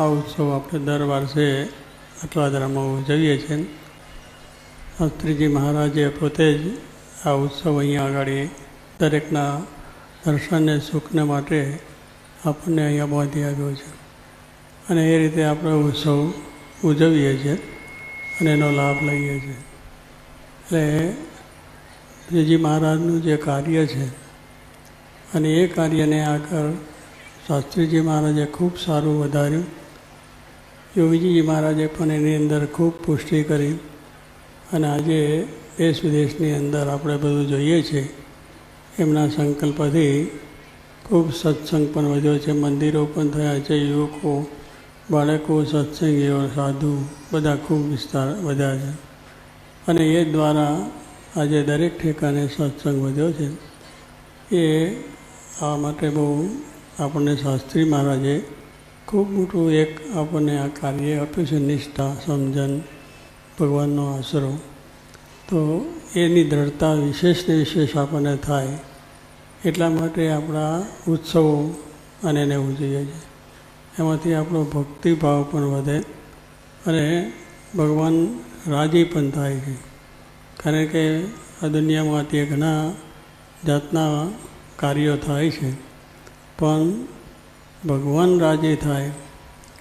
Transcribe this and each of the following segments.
આ ઉત્સવ આપણે દર વર્ષે અઠવાદરામાં ઉજવીએ છીએ. શાસ્ત્રીજી મહારાજે પોતે જ આ ઉત્સવ અહીંયા આગળ દરેકના દર્શનને સુખને માટે આપણને અહીંયા બાંધી આવ્યો છે. અને એ રીતે આપણે ઉત્સવ ઉજવીએ છીએ અને એનો લાભ લઈએ છીએ. એટલે શ્રીજી મહારાજનું જે કાર્ય છે અને એ કાર્યને આગળ શાસ્ત્રીજી મહારાજે ખૂબ સારું વધાર્યું. યોગીજી મહારાજે પણ એની અંદર ખૂબ પુષ્ટિ કરી અને આજે દેશ વિદેશની અંદર આપણે બધું જોઈએ છીએ. એમના સંકલ્પથી ખૂબ સત્સંગ પણ વધ્યો છે. મંદિરો પણ થયા છે, યુવકો, બાળકો, સત્સંગીઓ, સાધુ, બધા ખૂબ વિસ્તાર વધ્યા છે. અને એ દ્વારા આજે દરેક ઠેકાને સત્સંગ વધ્યો છે. એ આ માટે બહુ આપણને શાસ્ત્રી મહારાજે ખૂબ મોટું એક આપણને આ કાર્ય આપ્યું છે, નિષ્ઠા, સમજણ, ભગવાનનો આશરો. તો એની દ્રઢતા વિશેષને વિશેષ આપણને થાય એટલા માટે આપણા ઉત્સવો અને એને ઉજવીએ છીએ. એમાંથી આપણો ભક્તિભાવ પણ વધે અને ભગવાન રાજી પણ થાય છે. કારણ કે આ દુનિયામાં તે ઘણા જાતના કાર્યો થાય છે. પણ ભગવાન રાજી થાય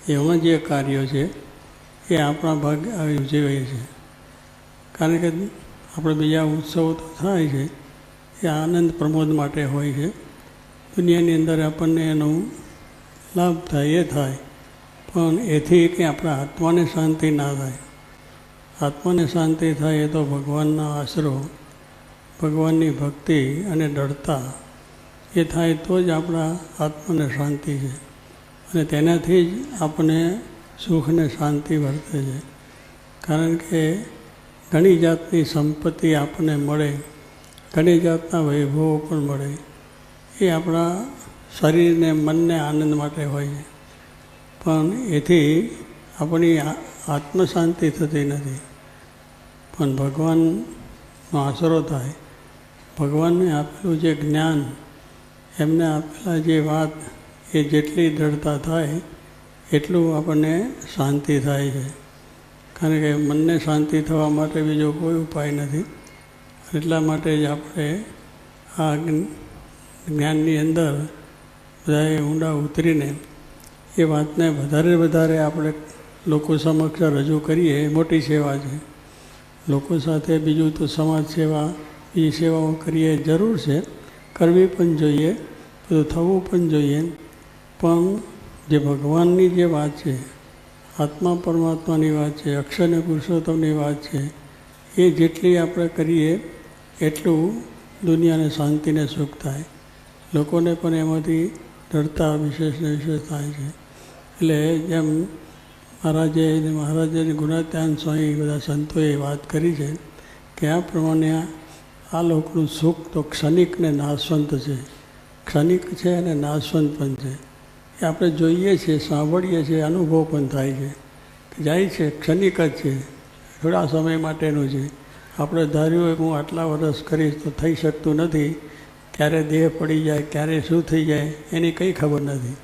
એવા જે કાર્યો છે, એ આપણા ભાગ ઉજવીએ છીએ કારણ કે આપણે બીજા ઉત્સવો તો થાય છે, એ આનંદ પ્રમોદ માટે હોય છે. દુનિયાની અંદર આપણને એનો લાભ થાય, એ થાય. પણ એથી કે આપણા આત્માને શાંતિ ના થાય. આત્માને શાંતિ થાય એ તો ભગવાનના આશરો, ભગવાનની ભક્તિ અને દૃઢતા એ થાય તો જ આપણા આત્માને શાંતિ છે. અને તેનાથી જ આપણને સુખને શાંતિ વર્તે છે. કારણ કે ઘણી જાતની સંપત્તિ આપણને મળે, ઘણી જાતના વૈભવો પણ મળે. એ આપણા શરીરને, મનને આનંદ માટે હોય છે. પણ એથી આપણી આત્મ શાંતિ થતી નથી. પણ ભગવાનનો આશરો થાય. ભગવાનને આપેલું જે જ્ઞાન એમને આપેલા જે વાત એ જેટલી દ્રઢતા થાય, એટલું આપણને શાંતિ થાય છે. કારણ કે મનને શાંતિ થવા માટે બીજો કોઈ ઉપાય નથી. એટલા માટે જ આપણે આ જ્ઞાનની અંદર બધાએ ઊંડા ઉતરીને એ વાતને વધારે વધારે આપણે લોકો સમક્ષ રજૂ કરીએ, એ મોટી સેવા છે. લોકો સાથે બીજું તો સમાજ સેવા બીજી સેવાઓ કરીએ જરૂર છે. કરવી પણ જોઈએ, બધું થવું પણ જોઈએ. પણ જે ભગવાનની જે વાત છે, આત્મા પરમાત્માની વાત છે, અક્ષર અને પુરુષોત્તમની વાત છે, એ જેટલી આપણે કરીએ, એટલું દુનિયાને શાંતિને સુખ થાય. લોકોને પણ એમાંથી ડરતા વિશેષને વિશેષ થાય છે. એટલે જેમ મહારાજે મહારાજે ગુણાત્યાન સ્વામી બધા સંતોએ વાત કરી છે, કે આ પ્રમાણે આ લોકોનું સુખ તો ક્ષણિક ને નાશવંત છે. ક્ષણિક છે અને નાશવંત પણ છે. એ આપણે જોઈએ છીએ, સાંભળીએ છીએ, અનુભવ પણ થાય છે જાય છે, ક્ષણિક જ છે. થોડા સમય માટેનું છે. આપણે ધાર્યું હોય હું આટલા વર્ષ કરીશ તો થઈ શકતું નથી. ક્યારે દેહ પડી જાય, ક્યારે શું થઈ જાય, એની કંઈ ખબર નથી.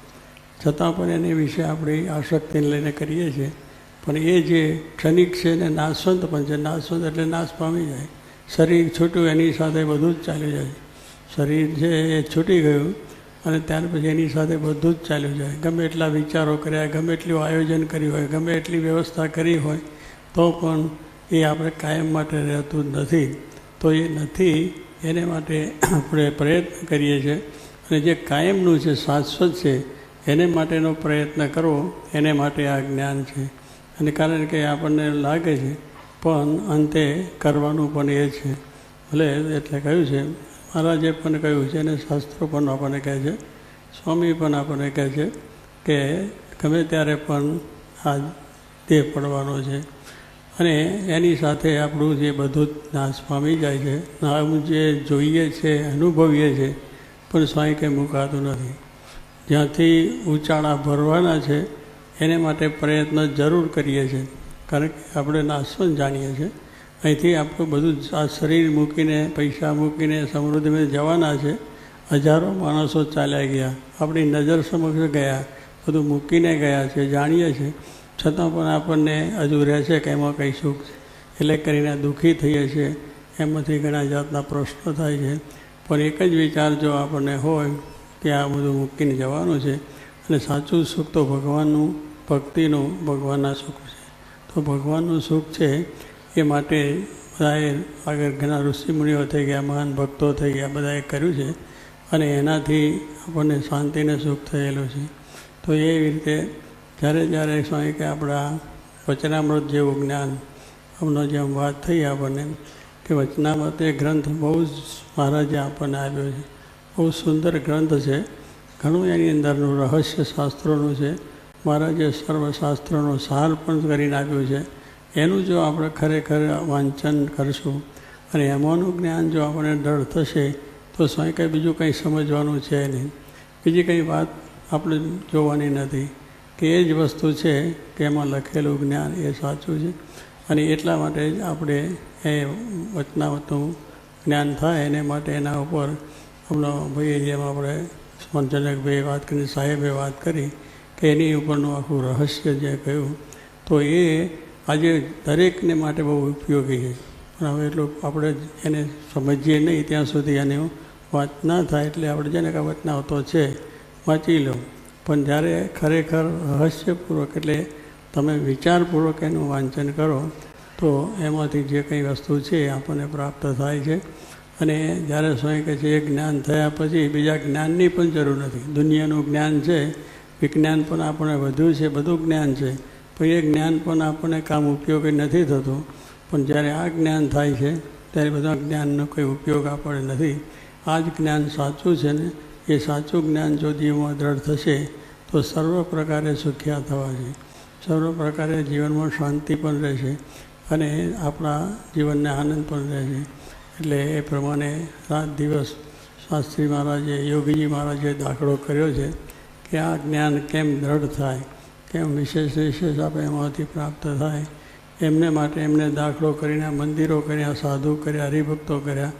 છતાં પણ એની વિશે આપણી આસક્તિને લઈને કરીએ છીએ. પણ એ જે ક્ષણિક છે એને નાશવંત પણ છે, નાશવંત એટલે નાશ પામી જાય. શરીર છૂટ્યું એની સાથે બધું જ ચાલ્યું જાય. શરીર છે એ છૂટી ગયું અને ત્યાર પછી એની સાથે બધું જ ચાલ્યું જાય. ગમે એટલા વિચારો કર્યા, ગમે એટલું આયોજન કર્યું હોય, ગમે એટલી વ્યવસ્થા કરી હોય, તો પણ એ આપણે કાયમ માટે રહેતું નથી. તો એ નથી, એને માટે આપણે પ્રયત્ન કરીએ છીએ. અને જે કાયમનું છે શાશ્વત છે, એને માટેનો પ્રયત્ન કરવો, એને માટે આ જ્ઞાન છે. અને કારણ કે આપણને લાગે છે પણ અંતે કરવાનું પણ એ છે. ભલે એટલે કહ્યું છે, મહારાજે પણ કહ્યું છે અને શાસ્ત્રો પણ આપણને કહે છે, સ્વામી પણ આપણને કહે છે કે ગમે ત્યારે પણ આ દેહ પડવાનો છે. અને એની સાથે આપણું જે બધું જ નાશ પામી જાય છે, આમ જે જોઈએ છે, અનુભવીએ છીએ પણ સ્વાઈ કંઈ મુકાતું નથી. જ્યાંથી ઊંચાણા ભરવાના છે, એને માટે પ્રયત્ન જરૂર કરીએ છીએ. કારણ કે આપણે નાશવંત જાણીએ છીએ. અહીંથી આપણું બધું આ શરીર મૂકીને, પૈસા મૂકીને સમૃદ્ધિમાં જવાના છે. હજારો માણસો ચાલ્યા ગયા. આપણી નજર સમક્ષ ગયા. બધું મૂકીને ગયા છે, જાણીએ છીએ. છતાં પણ આપણને હજુ રહે છે કે એમાં કંઈ સુખ એટલે કરીને દુઃખી થઈએ છીએ. એમાંથી ઘણા જાતના પ્રશ્નો થાય છે. પણ એક જ વિચાર જો આપણને હોય કે આ બધું મૂકીને જવાનું છે, અને સાચું સુખ તો ભગવાનનું, ભક્તિનું, ભગવાનના સુખ છે. તો ભગવાનનું સુખ છે એ માટે બધાએ આગળ ઘણા ઋષિમુનિઓ થઈ ગયા, મહાન ભક્તો થઈ ગયા, બધાએ કર્યું છે અને એનાથી આપણને શાંતિને સુખ થયેલું છે. તો એવી રીતે જ્યારે જ્યારે સ્વામી કે આપણા વચનામૃત જેવું જ્ઞાન અમનો જેમ વાત થઈ આપણને, કે વચનામૃત એ ગ્રંથ બહુ જ મહારાજે આપણને આપ્યો છે. બહુ સુંદર ગ્રંથ છે. ઘણું એની અંદરનું રહસ્ય શાસ્ત્રોનું છે. મહારાજે સર્વશાસ્ત્રનો સાર પણ કરીને આપ્યો છે. એનું જો આપણે ખરેખર વાંચન કરશું અને એમાંનું જ્ઞાન જો આપણને દળ થશે, તો સ્વયં કંઈ બીજું કંઈ સમજવાનું છે નહીં. બીજી કંઈ વાત આપણે જોવાની નથી કે એ જ વસ્તુ છે કે એમાં લખેલું જ્ઞાન એ સાચું છે અને એટલા માટે જ આપણે એ વચનાવતનું જ્ઞાન થાય એને માટે એના ઉપર હમણાં ભાઈ જેમ આપણે સ્પંદનકભાઈએ વાત કરી, સાહેબે વાત કરી. કે એની ઉપરનું આખું રહસ્ય જે કહ્યું, તો એ આજે દરેકને માટે બહુ ઉપયોગી છે. પણ હવે એટલું આપણે એને સમજીએ નહીં ત્યાં સુધી એની વાત ના થાય એટલે આપણે જેને કાં વચનાવતો છે, વાંચી લો. પણ જ્યારે ખરેખર રહસ્યપૂર્વક એટલે તમે વિચારપૂર્વક એનું વાંચન કરો, તો એમાંથી જે કંઈ વસ્તુ છે આપણને પ્રાપ્ત થાય છે. અને જ્યારે સ્વયં કહે છે, એ જ્ઞાન થયા પછી બીજા જ્ઞાનની પણ જરૂર નથી. દુનિયાનું જ્ઞાન છે વિજ્ઞાન પણ આપણે વધ્યું છે, બધું જ્ઞાન છે. પણ એ જ્ઞાન પણ આપણને કામ ઉપયોગી નથી થતું. પણ જ્યારે આ જ્ઞાન થાય છે, ત્યારે બધા જ્ઞાનનો કોઈ ઉપયોગ આપણે નથી. આ જ જ્ઞાન સાચું છે ને? એ સાચું જ્ઞાન જો જીવમાં દ્રઢ થશે, તો સર્વ પ્રકારે સુખ્યા થવા છે. સર્વ પ્રકારે જીવનમાં શાંતિ પણ રહેશે અને આપણા જીવનને આનંદ પણ રહેશે. એટલે એ પ્રમાણે રાત દિવસ શાસ્ત્રી મહારાજે, યોગીજી મહારાજે દાખલો કર્યો છે. કે આ જ્ઞાન કેમ દ્રઢ થાય, કેમ વિશેષ વિશેષ આપણે એમાંથી પ્રાપ્ત થાય. એમને માટે એમને દાખલો કરીને મંદિરો કર્યા, સાધુ કર્યા, હરિભક્તો કર્યા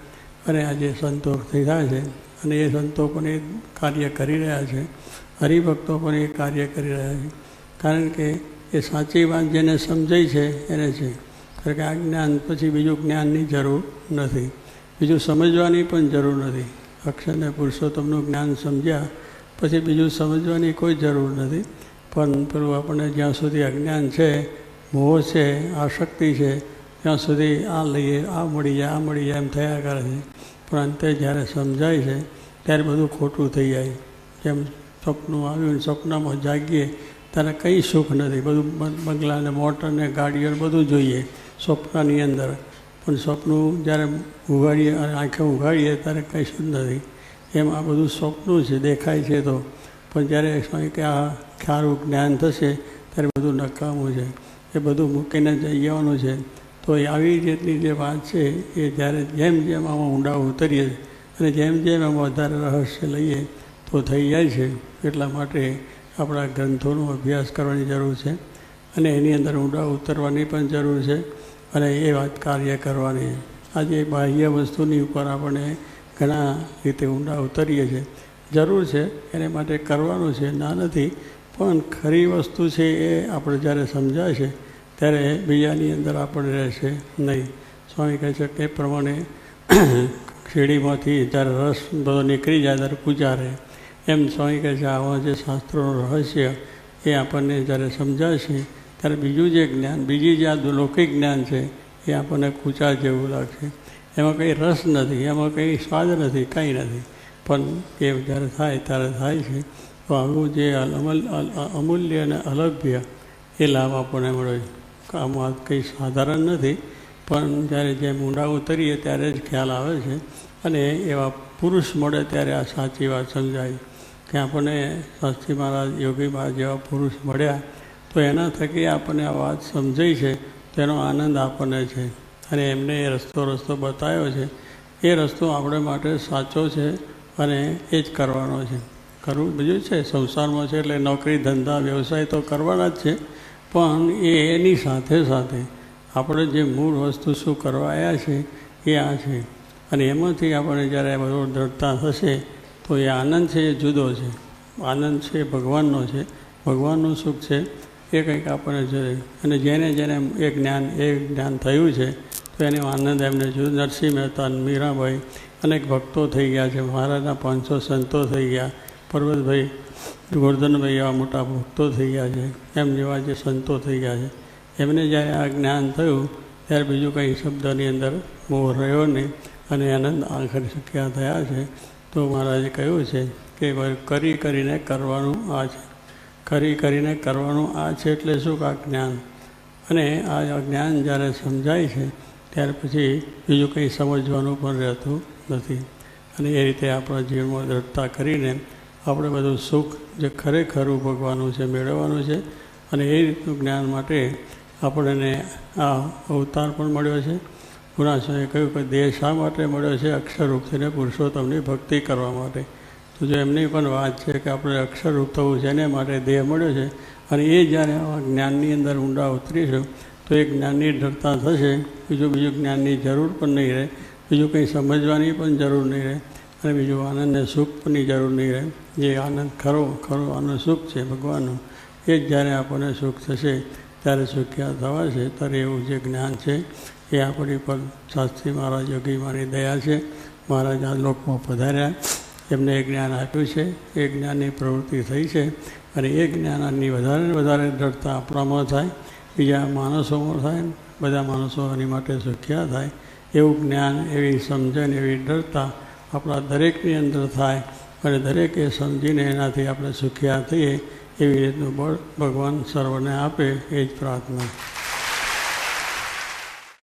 અને આજે સંતો થાય છે. અને એ સંતો પણ એ કાર્ય કરી રહ્યા છે. હરિભક્તો પણ એ કાર્ય કરી રહ્યા છે. કારણ કે એ સાચી વાત જેને સમજાય છે, એને છે. કારણ કે આ જ્ઞાન પછી બીજું જ્ઞાનની જરૂર નથી. બીજું સમજવાની પણ જરૂર નથી. અક્ષર અને પુરુષોત્તમનું જ્ઞાન સમજ્યા પછી બીજું સમજવાની કોઈ જરૂર નથી. પણ પેલું આપણને જ્યાં સુધી અજ્ઞાન છે, મોહ છે આશક્તિ છે, ત્યાં સુધી આ લઈએ, આ મળી જાય આ મળી જાય એમ થયા કરે છે. પણ અંતે જ્યારે સમજાય છે, ત્યારે બધું ખોટું થઈ જાય. જેમ સપનું આવ્યું સપનામાં જાગીએ, ત્યારે કંઈ સુખ નથી. બધું બંગલાને મોટરને ગાડીઓ બધું જોઈએ સ્વપ્નની અંદર. પણ સપનું જ્યારે ઉઘાડીએ અને આંખે ઉઘાડીએ ત્યારે કંઈ શું નથી. એમ આ બધું સ્વપ્નું છે, દેખાય છે તો. પણ જ્યારે સ્વામી કે આ ખારું જ્ઞાન થશે, ત્યારે બધું નકામું છે. એ બધું મૂકીને જઈ જવાનું છે. તો એ આવી રીતની જે વાત છે, એ જ્યારે જેમ જેમ આમાં ઊંડા ઉતરીએ અને જેમ જેમ એમાં વધારે રહસ્ય લઈએ, તો થઈ જાય છે. એટલા માટે આપણા ગ્રંથોનો અભ્યાસ કરવાની જરૂર છે અને એની અંદર ઊંડા ઉતરવાની પણ જરૂર છે અને એ વાત કાર્ય કરવાની. આજે બાહ્ય વસ્તુની ઉપર આપણે ઘણા રીતે ઊંડા ઉતરીએ છીએ. જરૂર છે, એને માટે કરવાનું છે, ના નથી, પણ ખરી વસ્તુ છે એ આપણે જ્યારે સમજાય છે, ત્યારે બીજાની અંદર આપણે રહેશે નહીં. સ્વામી કહે છે કે પ્રમાણે શેરડીમાંથી જ્યારે રસ બધો નીકળી જાય ત્યારે પૂજારે એમ સ્વામી કહે છે, આવા જે શાસ્ત્રોનું રહસ્ય એ આપણને જ્યારે સમજાય છે, ત્યારે બીજું જે જ્ઞાન, બીજી જે આ લૌકિક જ્ઞાન છે, એ આપણને કૂચા જેવું લાગશે. એમાં કંઈ રસ નથી, એમાં કંઈ સ્વાદ નથી, કંઈ નથી. પણ એ જ્યારે થાય ત્યારે થાય છે. તો આવું જે અમલ અમૂલ્ય અને અલભ્ય એ લાભ આપણને મળે આમાં કંઈ સાધારણ નથી, પણ જ્યારે જેમ ઊંડા ઉતરીએ ત્યારે જ ખ્યાલ આવે છે. અને એવા પુરુષ મળે ત્યારે આ સાચી વાત સમજાય. કે આપણને શાસ્ત્રી મહારાજ, યોગી મહારાજ જેવા પુરુષ મળ્યા, તો એના થકી આપણને આ વાત સમજાય છે. તેનો આનંદ આપણને છે. અને એમને એ રસ્તો રસ્તો બતાવ્યો છે. એ રસ્તો આપણે માટે સાચો છે અને એ જ કરવાનો છે. કરવું બીજું છે, સંસારમાં છે એટલે નોકરી, ધંધા, વ્યવસાય તો કરવાના જ છે, પણ એ એની સાથે સાથે આપણે જે મૂળ વસ્તુ શું કરવા આવ્યા છે એ આ છે. અને એમાંથી આપણે જ્યારે બધો દ્રઢતા થશે તો એ આનંદ છે એ જુદો છે. આનંદ છે ભગવાનનો છે. ભગવાનનું સુખ છે. એ કંઈક આપણને જોઈએ. અને જેને જેને એ જ્ઞાન એ જ્ઞાન થયું છે, તો એનો આનંદ એમને જોયું. નરસિંહ મહેતા મીરાભાઈ અનેક ભક્તો થઈ ગયા છે. મહારાજના પાંચસો સંતો થઈ ગયા. પર્વતભાઈ ગોરધનભાઈ એવા મોટા ભક્તો થઈ ગયા છે. એમ જેવા જે સંતો થઈ ગયા છે. એમને જ્યારે આ જ્ઞાન થયું, ત્યારે બીજું કંઈ શબ્દની અંદર મોહ રહ્યો નહીં અને આનંદ આખરી શક્યા થયા છે. તો મહારાજે કહ્યું છે કે કરી કરીને કરવાનું આ છે. કરી કરીને કરવાનું આ છે એટલે શું આ જ્ઞાન? અને આ જ્ઞાન જ્યારે સમજાય છે, ત્યાર પછી બીજું કંઈ સમજવાનું પણ રહેતું નથી. અને એ રીતે આપણા જીવનમાં દ્રઢતા કરીને આપણે બધું સુખ જે ખરેખરું ભગવાનનું છે, મેળવવાનું છે. અને એ રીતનું જ્ઞાન માટે આપણને આ અવતાર પણ મળ્યો છે. ગુણાસોએ કહ્યું કે દેહ શા માટે મળ્યો છે? અક્ષરરૂપ થઈને પુરુષોત્તમની ભક્તિ કરવા માટે. તો જો એમની પણ વાત છે કે આપણે અક્ષરરૂપ થવું છે એને માટે દેહ મળ્યો છે, અને એ જ્યારે આ જ્ઞાનની અંદર ઊંડા ઉતરીશું, તો એ જ્ઞાનની ઢળતા થશે, બીજું બીજું જ્ઞાનની જરૂર પણ નહીં રહે, બીજું કંઈ સમજવાની પણ જરૂર નહીં રહે, અને બીજું આનંદ અને સુખની જરૂર નહીં રહે. જે આનંદ ખરો ખરો આનંદ સુખ છે ભગવાનનું, એ જ જ્યારે આપણને સુખ થશે, ત્યારે સુખ્યા થવા છે, ત્યારે એવું જે જ્ઞાન છે, એ આપણી પર શાસ્ત્રી મહારાજ યોગીમાની દયા છે. મહારાજ આ લોકમાં પધાર્યા. એમને એ જ્ઞાન આપ્યું છે, એ જ્ઞાનની પ્રવૃત્તિ થઈ છે અને એ જ્ઞાનની વધારે ને વધારે દ્રઢતા આપણામાં થાય, બીજા માણસોમાં થાય, બધા માણસો એની માટે સુખ્યા થાય, એવું જ્ઞાન, એવી સમજણ, એવી દ્રઢતા આપણા દરેકની અંદર થાય અને દરેકે સમજીને એનાથી આપણે સુખ્યા થઈએ, એવી રીતનું બળ ભગવાન સર્વને આપે, એ જ પ્રાર્થના.